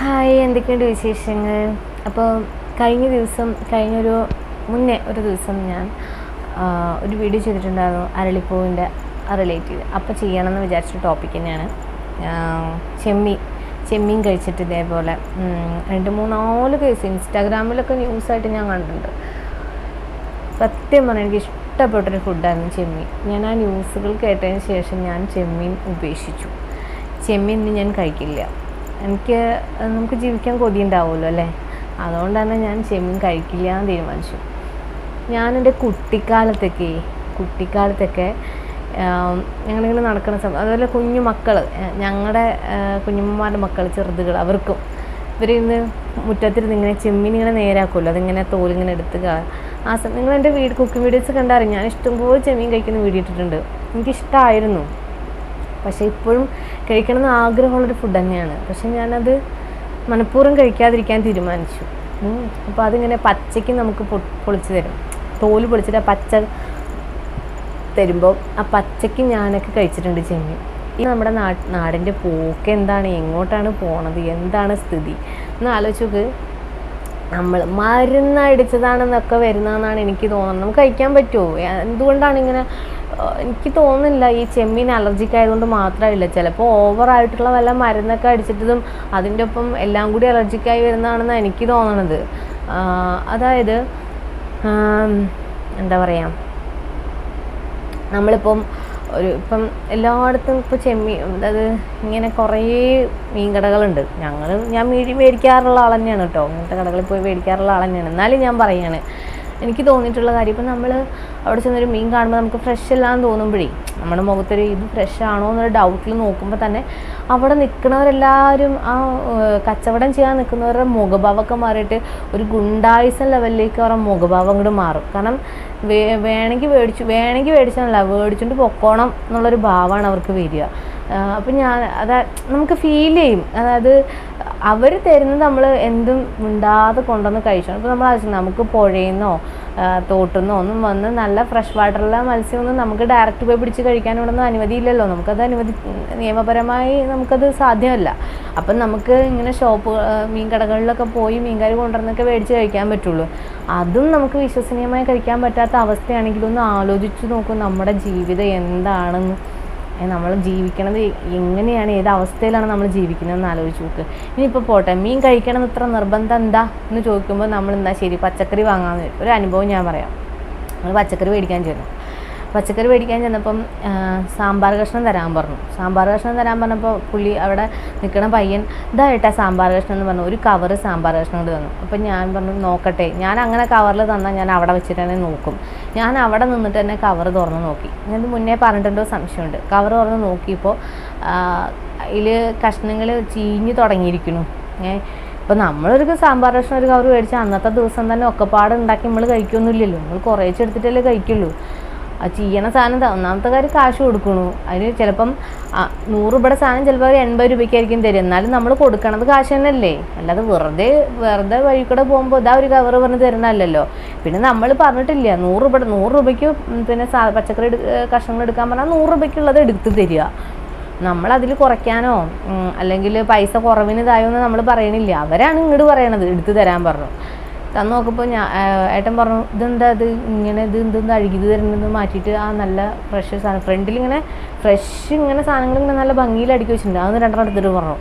Hi എന്തൊക്കെയുണ്ട് വിശേഷങ്ങൾ? അപ്പോൾ കഴിഞ്ഞ ദിവസം കഴിഞ്ഞൊരു മുന്നേ ഒരു ദിവസം ഞാൻ ഒരു വീഡിയോ ചെയ്തിട്ടുണ്ടായിരുന്നു അരളിപ്പൂവിന്റെ റിലേറ്റ് ചെയ്ത് അപ്പോൾ ചെയ്യണമെന്ന് വിചാരിച്ച ടോപ്പിക് തന്നെയാണ്. ചെമ്മീൻ ചെമ്മീൻ കഴിച്ചിട്ട് ഇതേപോലെ രണ്ട് മൂന്നാൽ കേസ് ഇൻസ്റ്റാഗ്രാമിലൊക്കെ ന്യൂസായിട്ട് ഞാൻ കണ്ടിട്ടുണ്ട്. സത്യം പറഞ്ഞാൽ എനിക്ക് ഇഷ്ടപ്പെട്ടൊരു ഫുഡായിരുന്നു ചെമ്മീൻ. ഞാൻ ആ ന്യൂസുകൾ കേട്ടതിന് ശേഷം ഞാൻ ചെമ്മീൻ ഉപേക്ഷിച്ചു. ചെമ്മീൻ ഞാൻ കഴിക്കില്ല. എനിക്ക് നമുക്ക് ജീവിക്കാൻ കൊതിയുണ്ടാവുമല്ലോ അല്ലേ? അതുകൊണ്ട് തന്നെ ഞാൻ ചെമ്മീൻ കഴിക്കില്ല എന്ന് തീരുമാനിച്ചു. ഞാൻ എന്റെ കുട്ടിക്കാലത്തൊക്കെ കുട്ടിക്കാലത്തൊക്കെ ഞങ്ങളിങ്ങനെ നടക്കുന്ന സമയം അതുപോലെ കുഞ്ഞു മക്കൾ ഞങ്ങളുടെ കുഞ്ഞുമ്മമാരുടെ മക്കൾ ചെറുതുകൾ അവർക്കും. ഇവരിന്ന് മുറ്റത്തിരുന്ന് ഇങ്ങനെ ചെമ്മീൻ ഇങ്ങനെ നേരാക്കുമല്ലോ അതിങ്ങനെ തോലിങ്ങനെ എടുത്ത് ആ സമയം നിങ്ങൾ എന്റെ വീട് കുക്കിംഗ് വീഡിയോസ് കണ്ടറിയാം ഞാൻ ഇഷ്ടംപോലെ ചെമ്മീൻ കഴിക്കുന്ന വീഡിയോ ഇട്ടിട്ടുണ്ട്. എനിക്കിഷ്ടമായിരുന്നു പക്ഷേ ഇപ്പോഴും കഴിക്കണമെന്ന് ആഗ്രഹമുള്ളൊരു ഫുഡ് തന്നെയാണ്. പക്ഷെ ഞാനത് മനഃപൂർവം കഴിക്കാതിരിക്കാൻ തീരുമാനിച്ചു. അപ്പോൾ അതിങ്ങനെ പച്ചയ്ക്ക് നമുക്ക് പൊളിച്ച് തരും. തോൽ പൊളിച്ചിട്ട് ആ പച്ച തരുമ്പോൾ ആ പച്ചയ്ക്ക് ഞാനൊക്കെ കഴിച്ചിട്ടുണ്ട് ചെമ്മീൻ. ഈ നമ്മുടെ നാ നാടിന്റെ പോക്ക് എന്താണ്? എങ്ങോട്ടാണ് പോണത്? എന്താണ് സ്ഥിതി? എന്ന് ആലോചിച്ച് നോക്ക്. നമ്മൾ മരുന്നടിച്ചതാണെന്നൊക്കെ വരുന്നതെന്നാണ് എനിക്ക് തോന്നുന്നത്. നമുക്ക് കഴിക്കാൻ പറ്റുമോ? എന്തുകൊണ്ടാണ് ഇങ്ങനെ എനിക്ക് തോന്നുന്നില്ല ഈ ചെമ്മീൻ അലർജിക്ക് ആയതുകൊണ്ട് മാത്രമായില്ല ചിലപ്പോൾ ഓവറായിട്ടുള്ള വല്ല മരുന്നൊക്കെ അടിച്ചിട്ടതും അതിന്റെ ഒപ്പം എല്ലാം കൂടി അലർജിക്കായി വരുന്നതാണെന്നാണ് എനിക്ക് തോന്നണത്. അതായത് എന്താ പറയുക നമ്മളിപ്പം ഒരു ഇപ്പം എല്ലായിടത്തും ഇപ്പോൾ ചെമ്മീൻ അതായത് ഇങ്ങനെ കുറേ മീൻ കടകളുണ്ട് ഞങ്ങൾ ഞാൻ മീൻ മേടിക്കാറുള്ള ആൾ കേട്ടോ ഇങ്ങനത്തെ കടകളിൽ പോയി മേടിക്കാറുള്ള ആൾ എന്നാലും ഞാൻ പറയുകയാണ് എനിക്ക് തോന്നിയിട്ടുള്ള കാര്യം. ഇപ്പം നമ്മൾ അവിടെ ചെന്നൊരു മീൻ കാണുമ്പോൾ നമുക്ക് ഫ്രഷ് അല്ലാന്ന് തോന്നുമ്പോഴേ നമ്മുടെ മുഖത്തൊരു ഇത് ഫ്രഷ് ആണോ എന്നൊരു ഡൗട്ടിൽ നോക്കുമ്പോൾ തന്നെ അവിടെ നിൽക്കുന്നവരെല്ലാവരും ആ കച്ചവടം ചെയ്യാൻ നിൽക്കുന്നവരുടെ മുഖഭാവമൊക്കെ മാറിയിട്ട് ഒരു ഗുണ്ടായുസം ലെവലിലേക്ക് അവരുടെ മുഖഭാവം അങ്ങോട്ട് മാറും. കാരണം വേണമെങ്കിൽ മേടിച്ചു വേണമെങ്കിൽ മേടിച്ചാലല്ല മേടിച്ചുകൊണ്ട് പൊക്കോണം എന്നുള്ളൊരു ഭാവമാണ് അവർക്ക് വരിക. അപ്പം ഞാൻ അതാ നമുക്ക് ഫീൽ ചെയ്യും. അതായത് അവർ തരുന്നത് നമ്മൾ എന്തും മിണ്ടാതെ കൊണ്ടുവന്ന് കഴിച്ചു അപ്പോൾ നമ്മൾ ആവശ്യം നമുക്ക് പുഴയെന്നോ തോട്ടുന്നോ ഒന്നും വന്ന് നല്ല ഫ്രഷ് വാട്ടറുള്ള മത്സ്യമൊന്നും നമുക്ക് ഡയറക്റ്റ് പോയി പിടിച്ച് കഴിക്കാനോടൊന്നും അനുമതിയില്ലല്ലോ. നമുക്കത് അനുമതി നിയമപരമായി നമുക്കത് സാധ്യമല്ല. അപ്പം നമുക്ക് ഇങ്ങനെ ഷോപ്പ് മീൻ കടകളിലൊക്കെ പോയി മീൻകാർ കൊണ്ടുവന്നൊക്കെ മേടിച്ച് കഴിക്കാൻ പറ്റുള്ളൂ. അതും നമുക്ക് വിശ്വസനീയമായി കഴിക്കാൻ പറ്റാത്ത അവസ്ഥയാണെങ്കിലൊന്ന് ആലോചിച്ച് നോക്കും നമ്മുടെ ജീവിതം എന്താണെന്ന്. നമ്മൾ ജീവിക്കണത് എങ്ങനെയാണ് ഏത് അവസ്ഥയിലാണ് നമ്മൾ ജീവിക്കുന്നതെന്ന് ആലോചിച്ച് നോക്ക്. ഇനിയിപ്പോൾ പോട്ടെ മീൻ കഴിക്കണം ഇത്ര നിർബന്ധം എന്താ എന്ന് ചോദിക്കുമ്പോൾ നമ്മൾ എന്താ ശരി പച്ചക്കറി വാങ്ങാമെന്ന് ഒരു അനുഭവം ഞാൻ പറയാം. നമ്മൾ പച്ചക്കറി മേടിക്കാൻ ചെന്നു പച്ചക്കറി മേടിക്കാൻ ചെന്നപ്പം സാമ്പാർ കഷ്ണം തരാൻ പറഞ്ഞു. സാമ്പാർ കഷ്ണം തരാൻ പറഞ്ഞപ്പോൾ പുള്ളി അവിടെ നിൽക്കണ പയ്യൻ ഇതായിട്ടാ സാമ്പാർ കഷ്ണം എന്ന് പറഞ്ഞു. ഒരു കവറ് സാമ്പാർ കഷ്ണം കൊണ്ട് തന്നു. അപ്പം ഞാൻ പറഞ്ഞു നോക്കട്ടെ ഞാൻ അങ്ങനെ കവറിൽ തന്നാൽ ഞാൻ അവിടെ വെച്ചിട്ട് തന്നെ നോക്കും. ഞാൻ അവിടെ നിന്നിട്ട് തന്നെ കവർ തുറന്ന് നോക്കി. ഞാൻ മുന്നേ പറഞ്ഞിട്ടുണ്ടോ സംശയമുണ്ട്. കവർ തുറന്ന് നോക്കിയപ്പോൾ അതിൽ കഷ്ണങ്ങൾ ചീഞ്ഞ് തുടങ്ങിയിരിക്കുന്നു. ഏ അപ്പോൾ നമ്മളൊരു സാമ്പാർ കഷ്ണം ഒരു കവർ മേടിച്ചാൽ അന്നത്തെ ദിവസം തന്നെ ഒക്കെപ്പാട് ഉണ്ടാക്കി നമ്മൾ കഴിക്കൊന്നുമില്ലല്ലോ. നമ്മൾ കുറേശ്ശെ ചെടുത്തിട്ടല്ലേ കഴിക്കുള്ളൂ. ആ ചെയ്യണ സാധനം ഒന്നാമത്തെ കാര്യം കാശ് കൊടുക്കണു. അതിന് ചിലപ്പം നൂറ് രൂപയുടെ സാധനം ചിലപ്പോൾ ഒരു എൺപത് രൂപയ്ക്കായിരിക്കും തരും. എന്നാലും നമ്മൾ കൊടുക്കണത് കാശ് തന്നെയല്ലേ. അല്ലാതെ വെറുതെ വെറുതെ വഴി കൂടെ പോകുമ്പോൾ ഇതാ ഒരു കവർ പറഞ്ഞ് തരണമല്ലല്ലോ പിന്നെ നമ്മൾ പറഞ്ഞിട്ടില്ല നൂറ് രൂപയുടെ നൂറ് രൂപയ്ക്ക് പിന്നെ പച്ചക്കറി കഷ്ണങ്ങൾ എടുക്കാൻ പറഞ്ഞാൽ നൂറ് രൂപയ്ക്കുള്ളത് എടുത്ത് തരിക. നമ്മളതിൽ കുറയ്ക്കാനോ അല്ലെങ്കിൽ പൈസ കുറവിന് ഇതായോ എന്ന് നമ്മൾ പറയണില്ല. അവരാണ് ഇങ്ങോട്ട് പറയണത് എടുത്തു തരാൻ പറഞ്ഞു. തന്നു നോക്കുമ്പോൾ ഞാൻ ഏട്ടൻ പറഞ്ഞു ഇതെന്താ ഇത്? ഇങ്ങനെ ഇത് എന്തെന്ന് അഴുകിത് തരുന്നത് മാറ്റിയിട്ട് ആ നല്ല ഫ്രഷ് സാധനം. ഫ്രണ്ടിൽ ഇങ്ങനെ ഫ്രഷ് ഇങ്ങനെ സാധനങ്ങൾ ഇങ്ങനെ നല്ല ഭംഗിയിൽ അടുക്കി വെച്ചിട്ടുണ്ട്. അതൊന്ന് രണ്ടെണ്ണം എടുത്തിട്ട് പറഞ്ഞു.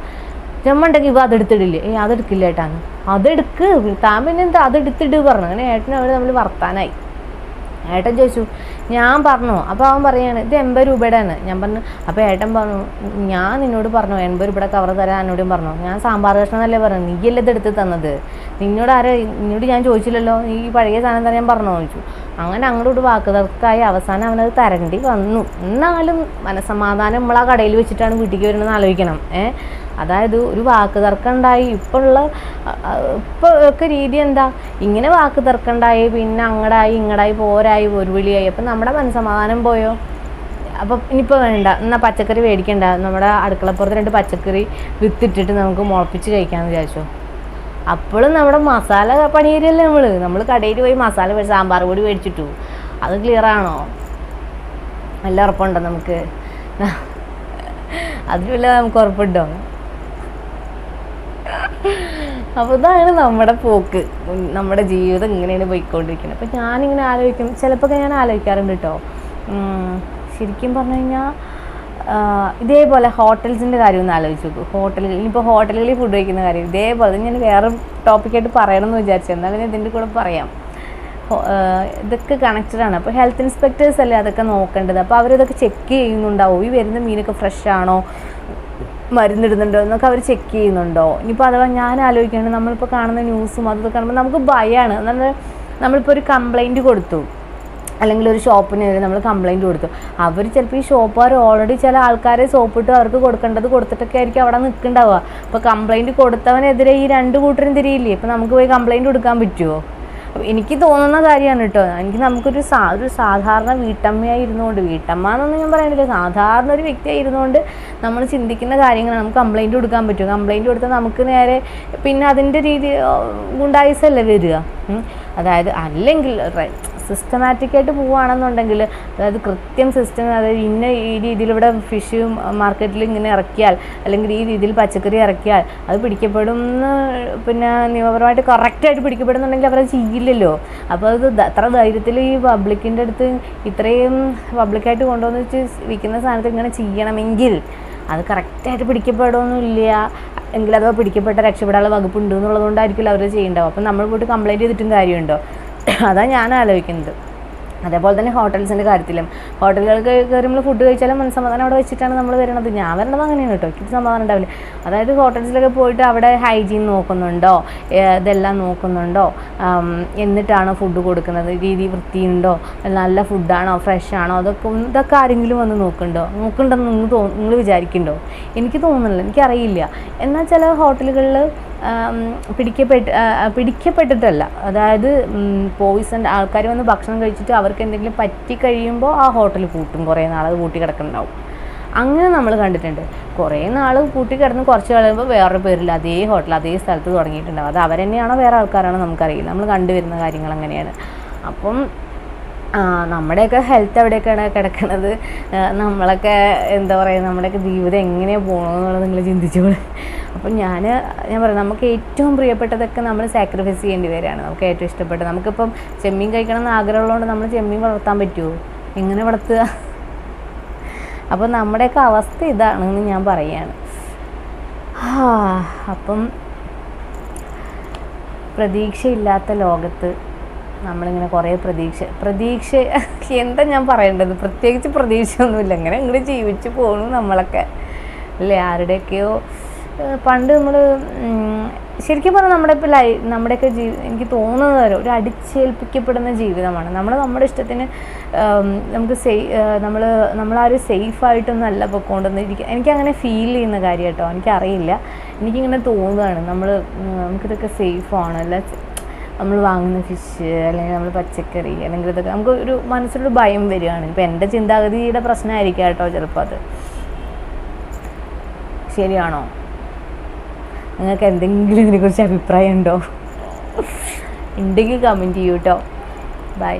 ചെമ്മണ്ടെങ്കിൽ ഇവ അതെടുത്തിടില്ലേ? ഏ അതെടുക്കില്ല ഏട്ടാന്ന് അതെടുക്ക്. താൻ പിന്നെ എന്താ അതെടുത്തിട്ട് പറഞ്ഞു. അങ്ങനെ ഏട്ടനും അവർ തമ്മിൽ വർത്താനായി. ഏട്ടൻ ചോദിച്ചു ഞാൻ പറഞ്ഞു. അപ്പോൾ അവൻ പറയാണ് ഇത് എൺപത് രൂപയുടെയാണ്. ഞാൻ പറഞ്ഞു അപ്പോൾ ഏട്ടൻ പറഞ്ഞു ഞാൻ നിന്നോട് പറഞ്ഞു എൺപത് രൂപയുടെ കവർ തരാൻ എന്നോടും പറഞ്ഞു. ഞാൻ സാമ്പാർ കഷ്ണം എന്നല്ലേ പറഞ്ഞു നീയല്ലേ ഇത് എടുത്ത് തന്നത്? നിന്നോട് ആരെ നിന്നോട് ഞാൻ ചോദിച്ചില്ലല്ലോ? നീ ഈ പഴയ സാധനം തരാൻ പറഞ്ഞു ചോദിച്ചു. അങ്ങനെ അങ്ങോട്ട് വാക്ക് തർക്കമായി അവസാനം അവനത് തരണ്ടി വന്നു. എന്നാലും മനസമാധാനം നമ്മൾ ആ കടയിൽ വെച്ചിട്ടാണ് വീട്ടിലേക്ക് വരുന്നത് ആലോചിക്കണം. ഏഹ് അതായത് ഒരു വാക്ക് തർക്കം ഉണ്ടായി. ഇപ്പോൾ ഒക്കെ രീതി എന്താ? ഇങ്ങനെ വാക്ക് തർക്കം ഉണ്ടായി പിന്നെ അങ്ങടായി ഇങ്ങടായി പോരായി ഒരു വിളിയായി. അപ്പം നമ്മുടെ മനസമാധാനം പോയോ? അപ്പോൾ ഇനിയിപ്പോൾ വേണ്ട. എന്നാൽ പച്ചക്കറി മേടിക്കണ്ട. നമ്മുടെ അടുക്കളപ്പുറത്ത് രണ്ട് പച്ചക്കറി വിത്തിട്ടിട്ട് നമുക്ക് മുളപ്പിച്ച് കഴിക്കാമെന്ന് വിചാരിച്ചു? അപ്പോഴും നമ്മുടെ മസാല പണിയരല്ലേ നമ്മൾ നമ്മൾ കടയിൽ പോയി മസാല മേടിച്ച് സാമ്പാർ പൊടി മേടിച്ചിട്ടു. അത് ക്ലിയർ ആണോ? നല്ല ഉറപ്പുണ്ടോ നമുക്ക്? വല്ല നമുക്ക് ഉറപ്പുണ്ടോ? അപ്പോൾ ഇതാണ് നമ്മുടെ പോക്ക്. നമ്മുടെ ജീവിതം ഇങ്ങനെയാണ് പോയിക്കൊണ്ടിരിക്കുന്നത്. അപ്പോൾ ഞാനിങ്ങനെ ആലോചിക്കും. ചിലപ്പോൾ ഞാൻ ആലോചിക്കാറുണ്ട് കേട്ടോ ശരിക്കും പറഞ്ഞു കഴിഞ്ഞാൽ ഇതേപോലെ ഹോട്ടൽസിന്റെ കാര്യം ഒന്ന് ആലോചിച്ച് നോക്കൂ. ഹോട്ടലുകൾ ഇനിയിപ്പോൾ ഹോട്ടലുകളിൽ ഫുഡ് കഴിക്കുന്ന കാര്യം ഇതേപോലെ ഞാൻ വേറെ ടോപ്പിക്കായിട്ട് പറയണമെന്ന് വിചാരിച്ചു. എന്നാലും ഇതിന്റെ കൂടെ പറയാം. ഇതൊക്കെ കണക്റ്റഡ് ആണ്. അപ്പോൾ ഹെൽത്ത് ഇൻസ്പെക്ടേഴ്സ് അല്ലേ അതൊക്കെ നോക്കേണ്ടത്? അപ്പോൾ അവരിതൊക്കെ ചെക്ക് ചെയ്യുന്നുണ്ടാവും. ഈ വരുന്ന മീനൊക്കെ ഫ്രഷ് ആണോ? മരുന്നിടുന്നുണ്ടോ എന്നൊക്കെ അവർ ചെക്ക് ചെയ്യുന്നുണ്ടോ? ഇനിയിപ്പോൾ അഥവാ ഞാൻ ആലോചിക്കുകയാണ് നമ്മളിപ്പോൾ കാണുന്ന ന്യൂസും അതൊക്കെ കാണുമ്പോൾ നമുക്ക് ഭയമാണ് എന്നാൽ നമ്മളിപ്പോൾ ഒരു കംപ്ലൈന്റ് കൊടുത്തു. അല്ലെങ്കിൽ ഒരു ഷോപ്പിന് നമ്മൾ കംപ്ലൈന്റ് കൊടുത്തു. അവർ ചിലപ്പോൾ ഈ ഷോപ്പുകാർ ഓൾറെഡി ചില ആൾക്കാരെ സോപ്പിട്ട് അവർക്ക് കൊടുക്കേണ്ടത് കൊടുത്തിട്ടൊക്കെ ആയിരിക്കും അവിടെ നിൽക്കുന്നുണ്ടാവുക. അപ്പോൾ കംപ്ലൈന്റ് കൊടുത്തവനെതിരെ ഈ രണ്ട് കൂട്ടരും തിരിയില്ലേ? ഇപ്പോൾ നമുക്ക് പോയി കംപ്ലൈന്റ് കൊടുക്കാൻ പറ്റുമോ എനിക്ക് തോന്നുന്ന കാര്യമാണ് കേട്ടോ. എനിക്ക് നമുക്കൊരു സാ ഒരു സാധാരണ വീട്ടമ്മയായി ഇരുന്നുകൊണ്ട് വീട്ടമ്മ എന്നൊന്നും ഞാൻ പറയുന്നില്ല സാധാരണ ഒരു വ്യക്തിയായി ഇരുന്നുകൊണ്ട് നമ്മൾ ചിന്തിക്കുന്ന കാര്യങ്ങൾ നമുക്ക് കംപ്ലൈന്റ് കൊടുക്കാൻ പറ്റും. കംപ്ലൈന്റ് കൊടുത്താൽ നമുക്ക് നേരെ പിന്നെ അതിന്റെ രീതി ഗുണ്ടായിസല്ലേ വരിക. അതായത് അല്ലെങ്കിൽ സിസ്റ്റമാറ്റിക് ആയിട്ട് പോവുകയാണെന്നുണ്ടെങ്കിൽ അതായത് കൃത്യം സിസ്റ്റം അതായത് ഇന്ന ഈ രീതിയിൽ ഇവിടെ ഫിഷ് മാർക്കറ്റിൽ ഇങ്ങനെ ഇറക്കിയാൽ അല്ലെങ്കിൽ ഈ രീതിയിൽ പച്ചക്കറി ഇറക്കിയാൽ അത് പിടിക്കപ്പെടുന്ന പിന്നെ നിയമപരമായിട്ട് കറക്റ്റായിട്ട് പിടിക്കപ്പെടുന്നുണ്ടെങ്കിൽ അവരത് ചെയ്യില്ലല്ലോ. അപ്പോൾ അത് അത്ര ധൈര്യത്തിൽ ഈ പബ്ലിക്കിന്റെ അടുത്ത് ഇത്രയും പബ്ലിക്കായിട്ട് കൊണ്ടുവന്ന് വെച്ച് വിൽക്കുന്ന സാധനത്തിൽ ഇങ്ങനെ ചെയ്യണമെങ്കിൽ അത് കറക്റ്റായിട്ട് പിടിക്കപ്പെടുമൊന്നുമില്ല അഥവാ പിടിക്കപ്പെട്ട രക്ഷപ്പെടാനുള്ള വകുപ്പുണ്ട് എന്നുള്ളതുകൊണ്ടായിരിക്കില്ല അവർ ചെയ്യേണ്ടാവും അപ്പം നമ്മൾ പോയിട്ട് കംപ്ലയിന്റ് ചെയ്തിട്ടും കാര്യമുണ്ടോ? അതാണ് ഞാൻ ആലോചിക്കുന്നത്. അതേപോലെ തന്നെ ഹോട്ടൽസിന്റെ കാര്യത്തിലും. ഹോട്ടലുകൾക്ക് കയറി നമ്മൾ ഫുഡ് കഴിച്ചാലും മനസ്സമാധാനം അവിടെ വെച്ചിട്ടാണ് നമ്മൾ വരുന്നത് ഞാൻ വരണത് അങ്ങനെയാണ് കേട്ടോ. എനിക്ക് സമാധാനം ഉണ്ടാവില്ല. അതായത് ഹോട്ടൽസിലൊക്കെ പോയിട്ട് അവിടെ ഹൈജീൻ നോക്കുന്നുണ്ടോ? ഇതെല്ലാം നോക്കുന്നുണ്ടോ? എന്നിട്ടാണോ ഫുഡ് കൊടുക്കുന്നത്? രീതി വൃത്തിയുണ്ടോ? നല്ല ഫുഡാണോ ഫ്രഷ് ആണോ? അതൊക്കെ ഇതൊക്കെ ആരെങ്കിലും വന്ന് നോക്കുന്നുണ്ടോ? നോക്കുന്നുണ്ടെന്ന് നിങ്ങൾ തോ നിങ്ങൾ വിചാരിക്കുന്നുണ്ടോ? എനിക്ക് തോന്നുന്നില്ല. എനിക്കറിയില്ല. എന്നാൽ ചില ഹോട്ടലുകളിൽ പിടിക്കപ്പെട്ട് പിടിക്കപ്പെട്ടിട്ടല്ല. അതായത് പോയിസൺ ആൾക്കാർ വന്ന് ഭക്ഷണം കഴിച്ചിട്ട് അവർക്ക് എന്തെങ്കിലും പറ്റി കഴിയുമ്പോൾ ആ ഹോട്ടൽ പൂട്ടും. കുറേ അത് പൂട്ടി കിടക്കുന്നുണ്ടാവും അങ്ങനെ നമ്മൾ കണ്ടിട്ടുണ്ട്. കുറേ നാൾ പൂട്ടി കിടന്ന് കുറച്ച് കഴിയുമ്പോൾ വേറൊരു പേരിൽ അതേ ഹോട്ടൽ അതേ സ്ഥലത്ത് തുടങ്ങിയിട്ടുണ്ടാവും. അത് അവരെന്നെയാണോ വേറെ ആൾക്കാരാണോ നമുക്കറിയില്ല. നമ്മൾ കണ്ടുവരുന്ന കാര്യങ്ങൾ അങ്ങനെയാണ്. അപ്പം നമ്മുടെയൊക്കെ ഹെൽത്ത് എവിടെയൊക്കെയാണ് കിടക്കുന്നത് നമ്മളൊക്കെ എന്താ പറയുക നമ്മുടെയൊക്കെ ജീവിതം എങ്ങനെയാണ് പോകണമെന്നുള്ളത് നിങ്ങൾ ചിന്തിച്ചോളൂ. അപ്പം ഞാൻ ഞാൻ പറയാം നമുക്ക് ഏറ്റവും പ്രിയപ്പെട്ടതൊക്കെ നമ്മൾ സാക്രിഫൈസ് ചെയ്യേണ്ടി വരികയാണ്. നമുക്ക് ഏറ്റവും ഇഷ്ടപ്പെട്ട നമുക്കിപ്പം ചെമ്മീൻ കഴിക്കണം എന്ന് ആഗ്രഹമുള്ളതുകൊണ്ട് നമ്മൾ ചെമ്മീൻ വളർത്താൻ പറ്റുമോ? എങ്ങനെ വളർത്തുക? അപ്പം നമ്മുടെയൊക്കെ അവസ്ഥ ഇതാണെന്ന് ഞാൻ പറയുകയാണ് അപ്പം പ്രതീക്ഷയില്ലാത്ത ലോകത്ത് നമ്മളിങ്ങനെ കുറേ പ്രതീക്ഷ പ്രതീക്ഷ എന്താ ഞാൻ പറയേണ്ടത്? പ്രത്യേകിച്ച് പ്രതീക്ഷയൊന്നുമില്ല. ഇങ്ങനെ ഇങ്ങനെ ജീവിച്ച് പോകണു നമ്മളൊക്കെ. അല്ലേ? ആരുടെയൊക്കെയോ പണ്ട് നമ്മൾ ശരിക്കും പറഞ്ഞാൽ നമ്മുടെ ഇപ്പോൾ ലൈ നമ്മുടെയൊക്കെ ജീവി എനിക്ക് തോന്നുന്നത് വരെ ഒരു അടിച്ചേൽപ്പിക്കപ്പെടുന്ന ജീവിതമാണ്. നമ്മൾ നമ്മുടെ ഇഷ്ടത്തിന് നമുക്ക് സേ നമ്മൾ നമ്മളാരും സേഫായിട്ടൊന്നും അല്ല എനിക്ക് എനിക്കങ്ങനെ ഫീൽ ചെയ്യുന്ന കാര്യം കേട്ടോ എനിക്കറിയില്ല. എനിക്കിങ്ങനെ തോന്നുകയാണ് നമ്മൾ നമുക്കിതൊക്കെ സേഫാണ്. അല്ല നമ്മൾ വാങ്ങുന്ന ഫിഷ് അല്ലെങ്കിൽ നമ്മൾ പച്ചക്കറി അല്ലെങ്കിൽ ഇതൊക്കെ നമുക്ക് ഒരു മനസ്സിലൊരു ഭയം വരികയാണ്. ഇപ്പം എന്റെ ചിന്താഗതിയുടെ പ്രശ്നമായിരിക്കാം കേട്ടോ ചിലപ്പോൾ അത്. ശരിയാണോ? നിങ്ങൾക്ക് എന്തെങ്കിലും ഇതിനെക്കുറിച്ച് അഭിപ്രായം ഉണ്ടോ ഉണ്ടെങ്കിൽ കമന്റ് ചെയ്യൂ കേട്ടോ ബൈ